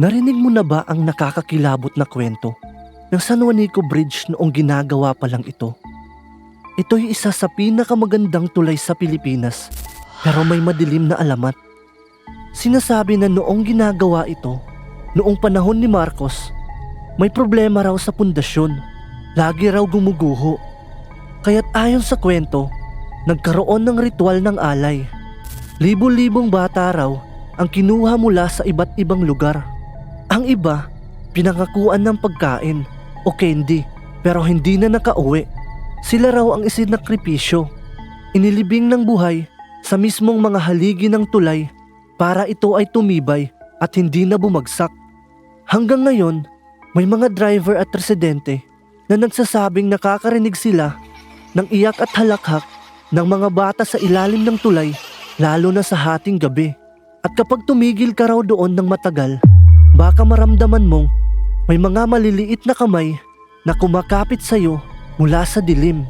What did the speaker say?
Narinig mo na ba ang nakakakilabot na kwento ng San Juanico Bridge noong ginagawa pa lang ito? Ito'y isa sa pinakamagandang tulay sa Pilipinas pero may madilim na alamat. Sinasabi na noong ginagawa ito, noong panahon ni Marcos, may problema raw sa pundasyon. Lagi raw gumuguho. Kaya't ayon sa kwento, nagkaroon ng ritual ng alay. Libo-libong bata raw ang kinuha mula sa iba't ibang lugar. Ang iba, pinangakuan ng pagkain o candy pero hindi na nakauwi. Sila raw ang isinakripisyo. Inilibing ng buhay sa mismong mga haligi ng tulay para ito ay tumibay at hindi na bumagsak. Hanggang ngayon, may mga driver at residente na nagsasabing nakakarinig sila ng iyak at halakhak ng mga bata sa ilalim ng tulay lalo na sa hating gabi. At kapag tumigil ka raw doon ng matagal, baka maramdaman mong may mga maliliit na kamay na kumakapit sa'yo mula sa dilim.